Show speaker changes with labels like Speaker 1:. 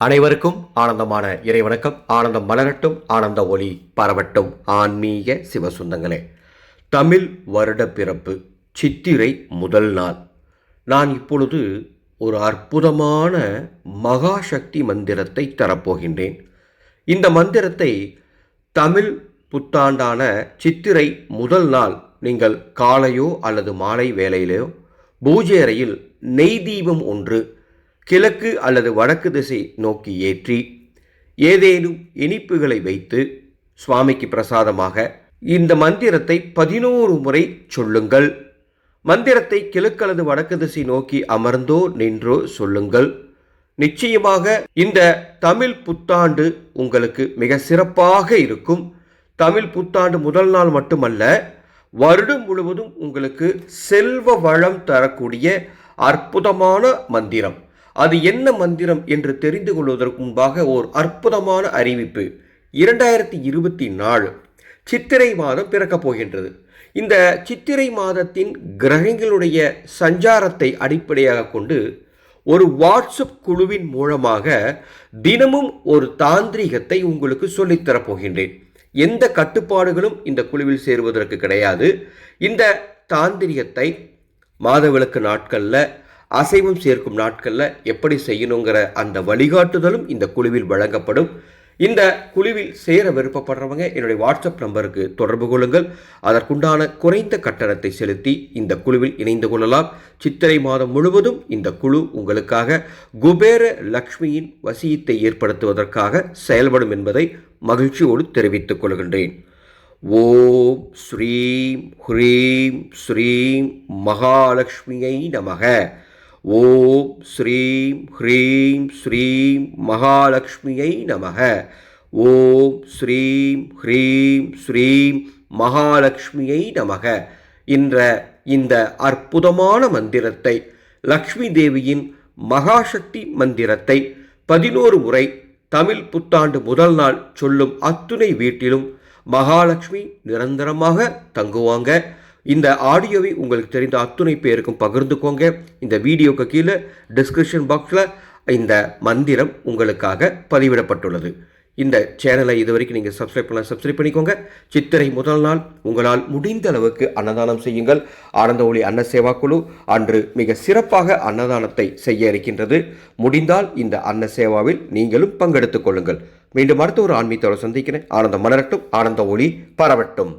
Speaker 1: அனைவருக்கும் ஆனந்தமான இறைவணக்கம். ஆனந்தம் மலரட்டும் ஆனந்த ஒளி பரவட்டும். ஆன்மீக சிவசுந்தங்களே தமிழ் வருட பிறப்பு சித்திரை முதல் நாள். நான் இப்பொழுது ஒரு அற்புதமான மகாசக்தி மந்திரத்தை தரப்போகின்றேன். இந்த மந்திரத்தை தமிழ் புத்தாண்டான சித்திரை முதல் நாள் நீங்கள் காலையோ அல்லது மாலை வேளையிலோ பூஜை அறையில் நெய் தீபம் ஒன்று கிழக்கு அல்லது வடக்கு திசை நோக்கி ஏற்றி ஏதேனும் இனிப்புகளை வைத்து சுவாமிக்கு பிரசாதமாக இந்த மந்திரத்தை பதினோரு முறை சொல்லுங்கள். மந்திரத்தை கிழக்கு அல்லது வடக்கு திசை நோக்கி அமர்ந்தோ நின்றோ சொல்லுங்கள். நிச்சயமாக இந்த தமிழ் புத்தாண்டு உங்களுக்கு மிக சிறப்பாக இருக்கும். தமிழ் புத்தாண்டு முதல் நாள் மட்டுமல்ல வருடம் முழுவதும் உங்களுக்கு செல்வ வளம் தரக்கூடிய அற்புதமான மந்திரம். அது என்ன மந்திரம் என்று தெரிந்து கொள்வதற்கு முன்பாக ஓர் அற்புதமான அறிவிப்பு. இரண்டாயிரத்தி இருபத்தி நாலு சித்திரை மாதம் பிறக்கப் போகின்றது. இந்த சித்திரை மாதத்தின் கிரகங்களுடைய சஞ்சாரத்தை அடிப்படையாக கொண்டு ஒரு வாட்ஸ்அப் குழுவின் மூலமாக தினமும் ஒரு தாந்திரிகத்தை உங்களுக்கு சொல்லித்தரப் போகின்றேன். எந்த கட்டுப்பாடுகளும் இந்த குழுவில் சேருவதற்கு கிடையாது. இந்த தாந்திரிகத்தை மாதவிளக்கு நாட்களில் அசைவம் சேர்க்கும் நாட்களில் எப்படி செய்யணுங்கிற அந்த வழிகாட்டுதலும் இந்த குழுவில் வழங்கப்படும். இந்த குழுவில் சேர விருப்பப்படுறவங்க என்னுடைய வாட்ஸ்அப் நம்பருக்கு தொடர்பு கொள்ளுங்கள். அதற்குண்டான குறைந்த கட்டணத்தை செலுத்தி இந்த குழுவில் இணைந்து கொள்ளலாம். சித்திரை மாதம் முழுவதும் இந்த குழு உங்களுக்காக குபேர லக்ஷ்மியின் வசியத்தை ஏற்படுத்துவதற்காக செயல்படும் என்பதை மகிழ்ச்சியோடு தெரிவித்துக் கொள்கின்றேன். ஓம் ஸ்ரீம் ஹ்ரீம் ஸ்ரீம் மகாலட்சுமியை நமக. ஓம் ஸ்ரீம் ஹ்ரீம் ஸ்ரீம் மகாலட்சுமியை நமக. ஓம் ஸ்ரீம் ஹ்ரீம் ஸ்ரீம் மகாலட்சுமியை நமக. என்ற இந்த அற்புதமான மந்திரத்தை லக்ஷ்மி தேவியின் மகாசக்தி மந்திரத்தை பதினோரு முறை தமிழ் புத்தாண்டு முதல் நாள் சொல்லும் அத்துணை வீட்டிலும் மகாலட்சுமி நிரந்தரமாக தங்குவாங்க. இந்த ஆடியோவை உங்களுக்கு தெரிந்த அத்துணை பேருக்கும் பகிர்ந்துக்கோங்க. இந்த வீடியோக்கு கீழே டிஸ்கிரிப்ஷன் பாக்ஸில் இந்த மந்திரம் உங்களுக்காக பதிவிடப்பட்டுள்ளது. இந்த சேனலை இது வரைக்கும் நீங்கள் சப்ஸ்கிரைப் பண்ண சப்ஸ்கிரைப் பண்ணிக்கோங்க. சித்திரை முதல் நாள் உங்களால் முடிந்த அளவுக்கு அன்னதானம் செய்யுங்கள். ஆனந்த ஒளி அன்ன சேவா குழு அன்று மிக சிறப்பாக அன்னதானத்தை செய்ய இருக்கின்றது. முடிந்தால் இந்த அன்ன சேவாவில் நீங்களும் பங்கெடுத்துக் கொள்ளுங்கள். மீண்டும் அடுத்த ஒரு ஆன்மீகத்தோடு சந்திக்கிறேன். ஆனந்தம் மலரட்டும் ஆனந்த ஒளி பரவட்டும்.